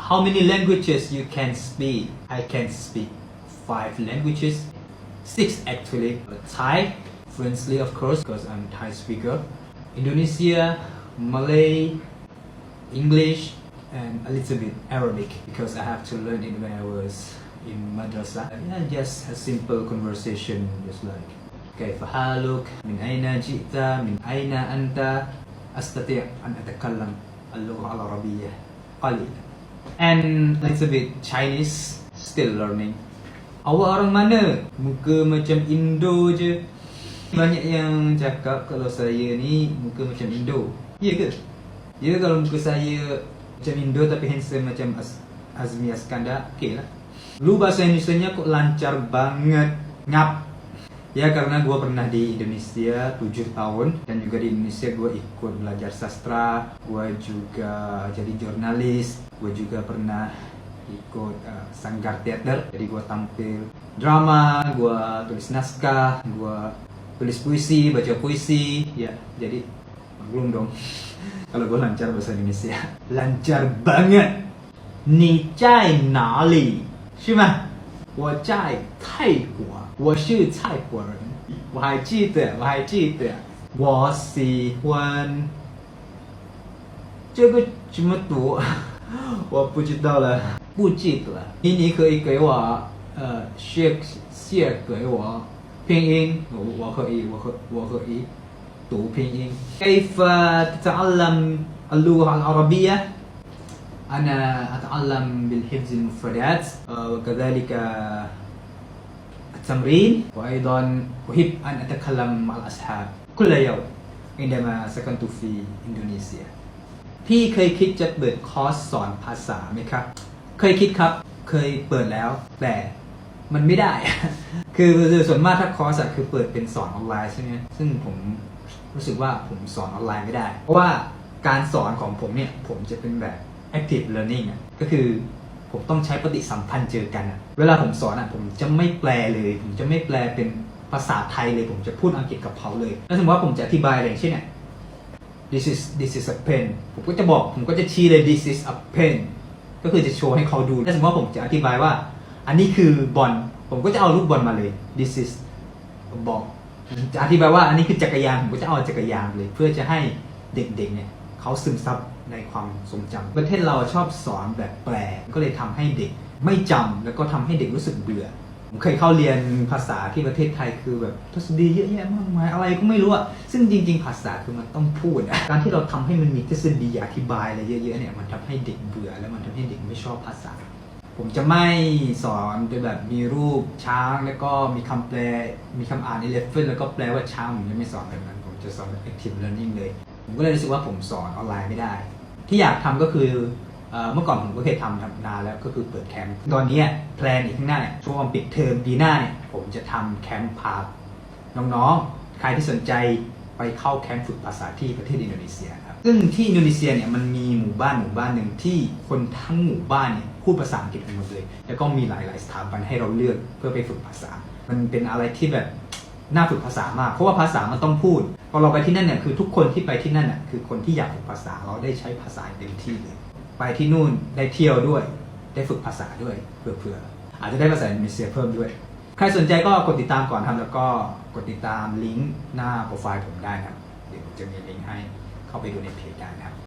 how many languages you can speak I can speak five languages six actually Thai fluently of course because I'm Thai speaker Indonesia Malay English and a little bit Arabic because I have to learn it when I was in madrasah. Yeah, just a simple conversation, just like كيف حالك؟ من أين جئت؟ من أين أنت؟ أستطيع أن أتكلم اللغة العربية قليلا. And a little bit Chinese, still learning. Awak orang mana? Muka macam Indo je. Banyak yang cakap kalau saya ni muka macam Indo. Ya ke? Ya kalau muka saya macam Indo tapi handsome macam Az Azmi Askandar, okey lah. Lu bahasa Indonesia kok lancar banget. Ngap. Ya karena gue pernah di Indonesia 7 tahun dan juga di Indonesia gue ikut belajar sastra, gue juga jadi jurnalis, gue juga pernah ikut uh, sanggar teater. Jadi gue tampil drama gue tulis naskah gue tulis puisi baca puisi. Ya jadi belum dong kalau gue lancar bahasa Indonesia. Lancar banget. Ni cai nali. Shima 我在泰国我是泰国人我还记得我还记得我喜欢这个怎么读我不知道了不记得了你你可以给我呃写写给我拼音我我可以我可我可以读拼音كيف تتعلم اللغة العربية أنا أتعلم بالحفظ المفردات آه، وكذلك التمرين وأيضا أحب أن أتكلم مع الأصحاب كل يوم عندما سكنت في إندونيسيا พี่เคยคิดจะเปิดคอร์สสอนภาษาไหมครับ เคยคิดครับ เคยเปิดแล้ว แต่มันไม่ได้ คือส่วนมากถ้าคอร์สอะคือเปิดเป็นสอนออนไลน์ใช่ไหมซึ่งผมรู้สึกว่าผมสอนออนไลน์ไม่ได้ เพราะว่าการสอนของผมเนี่ย ผมจะเป็นแบบ active learning อะก็คือผมต้องใช้ปฏิสัมพันธ์เจอกันอะเวลาผมสอนอะผมจะไม่แปลเลย ผมจะไม่แปลเป็นภาษาไทยเลยผมจะพูดอังกฤษกับเขาเลย แล้วสมมติว่าผมจะอธิบายอะไรเช่นเนี่ย this is this is a pen ผมก็จะบอกผมก็จะชี้เลย this is a pen ก็คือจะโชว์ให้เขาดูถ้าสมมติว่าผมจะอธิบายว่า อันนี้คือบอลผมก็จะเอาลูกบอลมาเลย this is a ball จะอธิบายว่าอันนี้คือจักรยานผมก็จะเอาจักรยานเลย เพื่อจะให้เด็กๆเนี่ยเขาซึมซับ ในความทรงจำประเทศเราชอบสอนแบบแปลก็เลยทำให้เด็กไม่จำแล้วก็ทำให้เด็กรู้สึกเบื่อผมเคยเข้าเรียนภาษาที่ประเทศไทยคือแบบทฤษฎีเยอะแยะมากมายอะไรก็ไม่รู้อะซึ่งจริง ๆ ภาษาคือมันต้องพูดอะการที่เราทำให้มันมีทฤษฎีอธิบายอะไรเยอะๆเนี่ยมันทำให้เด็กเบื่อ แล้วมันทำให้เด็กไม่ชอบภาษา ผมจะไม่สอนโดยแบบมีรูปช้างแล้วก็มีคำแปล มีคำอ่านในเลฟเฟนแล้วก็แปลว่าช้างผมจะไม่สอนแบบนั้น ผมจะสอนแบบ active learning เลย ผมก็เลยรู้สึกว่าผมสอนออนไลน์ไม่ได้ ที่อยากทำก็คือเอ่อเมื่อก่อนผมก็เคยทำทำนานแล้วก็คือเปิดแคมป์ตอนนี้แพลนอีกข้างหน้าเนี่ยช่วงปิดเทอมปีหน้าเนี่ยผมจะทำแคมป์พาน้องๆ ใครที่สนใจไปเข้าแคมป์ฝึกภาษาที่ประเทศอินโดนีเซียครับซึ่งที่อินโดนีเซียเนี่ยมันมีหมู่บ้านหมู่บ้านหนึ่งที่คนทั้งหมู่บ้านเนี่ยพูดภาษาอังกฤษกันหมดเลย แล้วก็มีหลายๆสถาบันให้เราเลือกเพื่อไปฝึกภาษา มันเป็นอะไรที่แบบ น่าฝึกภาษามาก เพราะว่าภาษามันต้องพูดพอเราไปที่นั่นเนี่ยคือทุกคนที่ไปที่นั่นน่ะคือคนที่อยากฝึกภาษาเราได้ใช้ภาษาเต็มที่เลยไปที่นู่นได้เที่ยวด้วย ได้ฝึกภาษาด้วยเผื่อๆอาจจะได้ภาษาอินโดนีเซียเพิ่มด้วย ใครสนใจก็กดติดตามก่อนครับแล้วก็กดติดตามลิงก์หน้าโปรไฟล์ผมได้ครับเดี๋ยวผมจะมีลิงก์ให้เข้าไปดูในเพจได้ครับ